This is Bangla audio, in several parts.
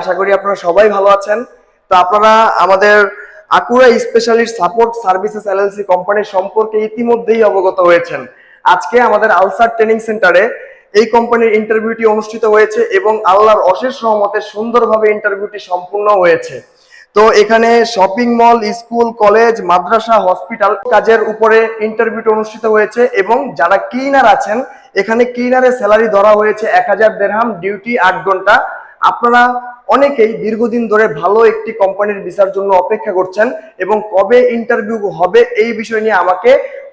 আশা করি আপনারা সবাই ভালো আছেন। তো আপনারা আমাদের Acura specialist support services LLC কোম্পানির সম্পর্কে ইতিমধ্যেই অবগত হয়েছেন। আজকে আমাদের আলসার ট্রেনিং সেন্টারে এই কোম্পানির ইন্টারভিউটি অনুষ্ঠিত হয়েছে এবং আল্লাহর অশেষ সহমতে সুন্দরভাবে ইন্টারভিউটি সম্পূর্ণ হয়েছে। তো এখানে শপিং মল, স্কুল, কলেজ, মাদ্রাসা, হসপিটাল কাজের উপরে ইন্টারভিউটি অনুষ্ঠিত হয়েছে এবং যারা ক্লিনার আছেন, এখানে ক্লিনারের স্যালারি ধরা হয়েছে এক হাজার দেড়হাম, ডিউটি আট ঘণ্টা। আপনারা অনেকেই দীর্ঘদিন ধরে ভালো একটি কোম্পানির ভিসার জন্য অপেক্ষা করছেন এবং কবে ইন্টারভিউ হবে এই বিষয় নিয়ে আমাকে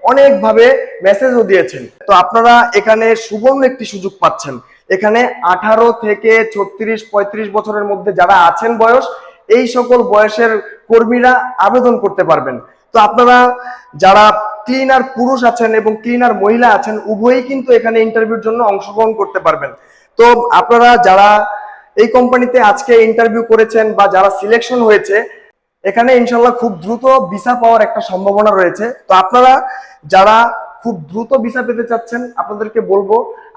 অনেকভাবে মেসেজও দিয়েছেন। তো আপনারা এখানে সুবর্ণ একটি সুযোগ পাচ্ছেন। এখানে আঠারো থেকে ছত্রিশ, পঁয়ত্রিশ বছরের মধ্যে যারা আছেন বয়স, এই সকল বয়সের কর্মীরা আবেদন করতে পারবেন। তো আপনারা যারা ক্লিনার পুরুষ আছেন এবং ক্লিনার মহিলা আছেন, উভয়ই কিন্তু এখানে ইন্টারভিউর জন্য অংশগ্রহণ করতে পারবেন। তো আপনারা যারা এই কোম্পানিতে আজকে ইন্টারভিউ করেছেন বা যারা সিলেকশন হয়েছে, এখানে ইনশাল্লাহ খুব দ্রুত ভিসা পাওয়ার একটা সম্ভাবনা রয়েছে। তো আপনারা যারা খুব দ্রুত ভিসা পেতে চাচ্ছেন, আপনাদেরকে বলব,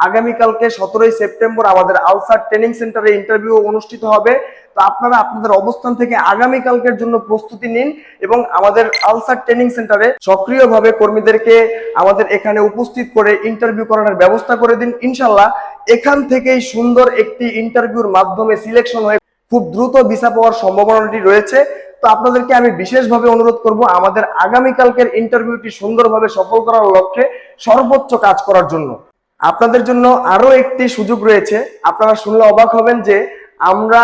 আগামীকালকে সতেরোই সেপ্টেম্বর আমাদের আলসার ট্রেনিং সেন্টারে ইন্টারভিউ অনুষ্ঠিত হবে। তো আপনারা আপনাদের অবস্থান থেকে আগামীকালকের জন্য প্রস্তুতি নিন এবং আমাদের আলসার ট্রেনিং সেন্টারে সক্রিয়ভাবে কর্মীদেরকে আমাদের এখানে উপস্থিত করে ইন্টারভিউ করানোর ব্যবস্থা করে দিন। ইনশাল্লাহ এখান থেকেই সুন্দর একটি ইন্টারভিউর মাধ্যমে সিলেকশন হয়ে খুব দ্রুত ভিসা পাওয়ার সম্ভাবনাটি রয়েছে। তো আপনাদেরকে আমি বিশেষভাবে অনুরোধ করব, আমাদের আগামীকালকের ইন্টারভিউটি সুন্দরভাবে সফল করার লক্ষ্যে সর্বোচ্চ কাজ করার জন্য। আপনাদের জন্য আরও একটি সুযোগ রয়েছে। আপনারা শুনলে অবাক হবেন যে আমরা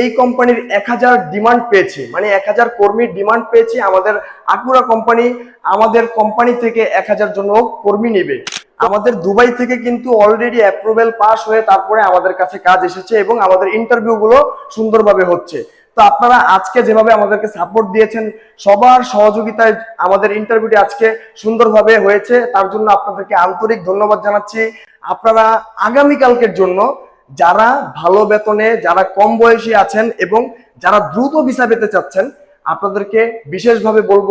এই কোম্পানির এক হাজার ডিমান্ড পেয়েছি। মানে এক হাজার কর্মীর ডিমান্ড পেয়েছি আমাদের আকুরা কোম্পানি, আমাদের কোম্পানি থেকে এক হাজার জন কর্মী নেবে। আমাদের দুবাই থেকে কিন্তু অলরেডি অ্যাপ্রুভেল পাস হয়ে তারপরে আমাদের কাছে কাজ এসেছে এবং আমাদের ইন্টারভিউ গুলো সুন্দরভাবে হচ্ছে। তো আপনারা আজকে যেভাবে আমাদেরকে সাপোর্ট দিয়েছেন, সবার সহযোগিতায় আমাদের ইন্টারভিউটি আজকে সুন্দরভাবে হয়েছে। তার জন্য আপনাদেরকে আন্তরিক ধন্যবাদ জানাচ্ছি। আপনারা আগামীকালকের জন্য যারা ভালো বেতনে, যারা কম বয়সী আছেন এবং যারা দ্রুত ভিসা পেতে চাচ্ছেন, আপনাদেরকে বিশেষভাবে বলব,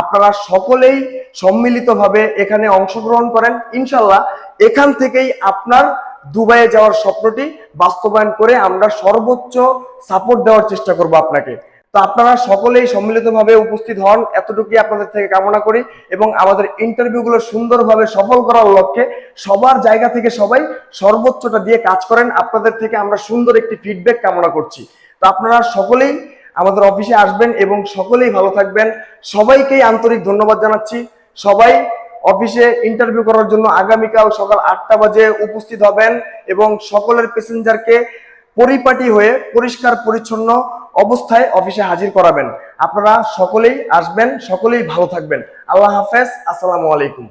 আপনারা সকলেই সম্মিলিতভাবে এখানে অংশগ্রহণ করেন। ইনশাল্লাহ এখান থেকেই আপনার দুবাইয়ে যাওয়ার স্বপ্নটি বাস্তবায়ন করে আমরা সর্বোচ্চ সাপোর্ট দেওয়ার চেষ্টা করব আপনাকে। তো আপনারা সকলেই সম্মিলিতভাবে উপস্থিত হন, এতটুকুই আপনাদের থেকে কামনা করি এবং আমাদের ইন্টারভিউগুলো সুন্দরভাবে সফল করার লক্ষ্যে সবার জায়গা থেকে সবাই সর্বোচ্চটা দিয়ে কাজ করেন। আপনাদের থেকে আমরা সুন্দর একটি ফিডব্যাক কামনা করছি। তো আপনারা সকলেই আমাদের অফিসে আসবেন এবং সকলেই ভালো থাকবেন। সবাইকেই আন্তরিক ধন্যবাদ জানাচ্ছি। সবাই অফিসে ইন্টারভিউ করার জন্য আগামীকাল সকাল আটটা বাজে উপস্থিত হবেন এবং সকলের প্যাসেঞ্জারকে পরিপাটি হয়ে পরিষ্কার পরিচ্ছন্ন অবস্থায় অফিসে হাজির করাবেন। আপনারা সকলেই আসবেন, সকলেই ভালো থাকবেন। আল্লাহ হাফেজ, আসসালামু আলাইকুম।